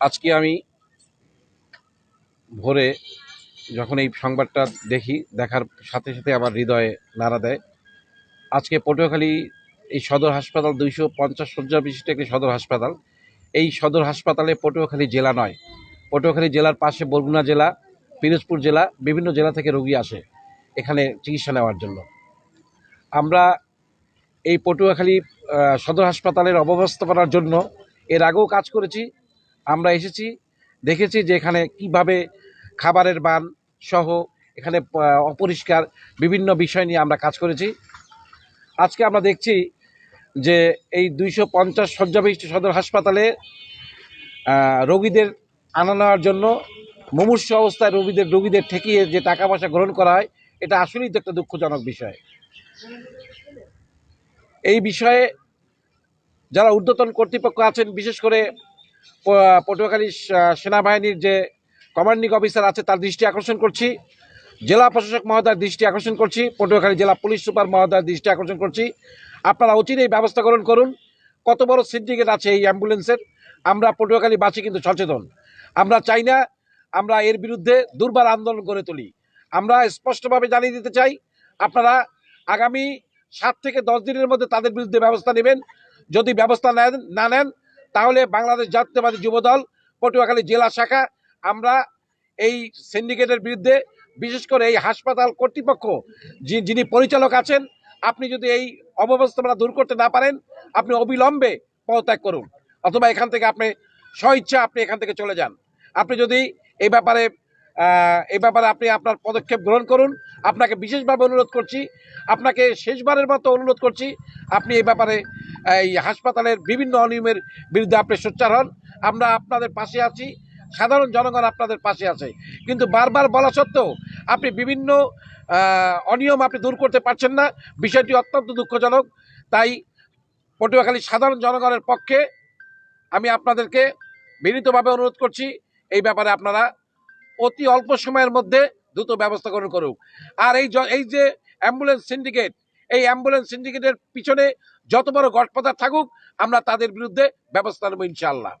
আজকে আমি ভোরে যখন এই সংবাদটা দেখি, দেখার সাথে সাথে আমার হৃদয়ে নাড়া দেয়। আজকে পটুয়াখালী এই সদর হাসপাতাল, দুইশো পঞ্চাশ শয্যা বিশিষ্ট একটি সদর হাসপাতাল। এই সদর হাসপাতালে পটুয়াখালী জেলা নয়। পটুয়াখালী জেলার পাশে বরগুনা জেলা, পিরোজপুর জেলা, বিভিন্ন জেলা থেকে রোগী আসে এখানে চিকিৎসা নেওয়ার জন্য। আমরা এই পটুয়াখালী সদর হাসপাতালের অব্যবস্থাপনার জন্য এর আগেও কাজ করেছি। আমরা এসেছি, দেখেছি যে এখানে কীভাবে খাবারের মান সহ এখানে অপরিষ্কার বিভিন্ন বিষয় নিয়ে আমরা কাজ করেছি। আজকে আমরা দেখছি যে এই দুইশো পঞ্চাশ শয্যাবিশিষ্ট সদর হাসপাতালে রোগীদের আনা নেওয়ার জন্য মুমূর্ষ অবস্থায় রোগীদের রোগীদের ঠেকিয়ে যে টাকা পয়সা গ্রহণ করা হয়, এটা আসলেই তো একটা দুঃখজনক বিষয়। এই বিষয়ে যারা ঊর্ধ্বতন কর্তৃপক্ষ আছেন, বিশেষ করে পটুয়াখালী সেনাবাহিনীর যে কমান্ডিং অফিসার আছে, তার দৃষ্টি আকর্ষণ করছি। জেলা প্রশাসক মহোদয়ের দৃষ্টি আকর্ষণ করছি। পটুয়াখালী জেলা পুলিশ সুপার মহোদয়ের দৃষ্টি আকর্ষণ করছি। আপনারা অচিরেই ব্যবস্থা গ্রহণ করুন। কত বড় সিন্ডিকেট আছে এই অ্যাম্বুলেন্সের আমরা পটুয়াখালী পটুয়াখালীবাসী কিন্তু সচেতন। আমরা চাই না আমরা এর বিরুদ্ধে দুর্বার আন্দোলন গড়ে তুলি। আমরা স্পষ্টভাবে জানিয়ে দিতে চাই, আপনারা আগামী সাত থেকে দশ দিনের মধ্যে তাদের বিরুদ্ধে ব্যবস্থা নেবেন। যদি ব্যবস্থা নেন না নেন তাহলে বাংলাদেশ জাতীয়বাদী যুবদল, পটুয়াখালী জেলা শাখা, আমরা এই সিন্ডিকেটের বিরুদ্ধে বিশেষ করে এই হাসপাতাল কর্তৃপক্ষ যিনি পরিচালক আছেন, আপনি যদি এই অব্যবস্থাপনা দূর করতে না পারেন, আপনি অবিলম্বে পদত্যাগ করুন। অথবা এখান থেকে আপনি স্বইচ্ছা আপনি এখান থেকে চলে যান। আপনি যদি এই ব্যাপারে এই ব্যাপারে আপনি আপনার পদক্ষেপ গ্রহণ করুন, আপনাকে বিশেষভাবে অনুরোধ করছি, আপনাকে শেষবারের মতো অনুরোধ করছি, আপনি এই ব্যাপারে এই হাসপাতালের বিভিন্ন অনিয়মের বিরুদ্ধে আপনি সোচ্চার হন। আমরা আপনাদের পাশে আছি, সাধারণ জনগণ আপনাদের পাশে আছে। কিন্তু বারবার বলা সত্ত্বেও আপনি বিভিন্ন অনিয়ম আপনি দূর করতে পারছেন না। বিষয়টি অত্যন্ত দুঃখজনক। তাই পটুয়াখালী সাধারণ জনগণের পক্ষে আমি আপনাদেরকে বিনীতভাবে অনুরোধ করছি, এই ব্যাপারে আপনারা অতি অল্প সময়ের মধ্যে দ্রুত ব্যবস্থা গ্রহণ করুক। আর এই এই যে অ্যাম্বুলেন্স সিন্ডিকেট এই অ্যাম্বুলেন্স সিন্ডিকেটের পিছনে যত বড় গটপাতা থাকুক আমরা তাদের বিরুদ্ধে ব্যবস্থা নেব ইনশাআল্লাহ।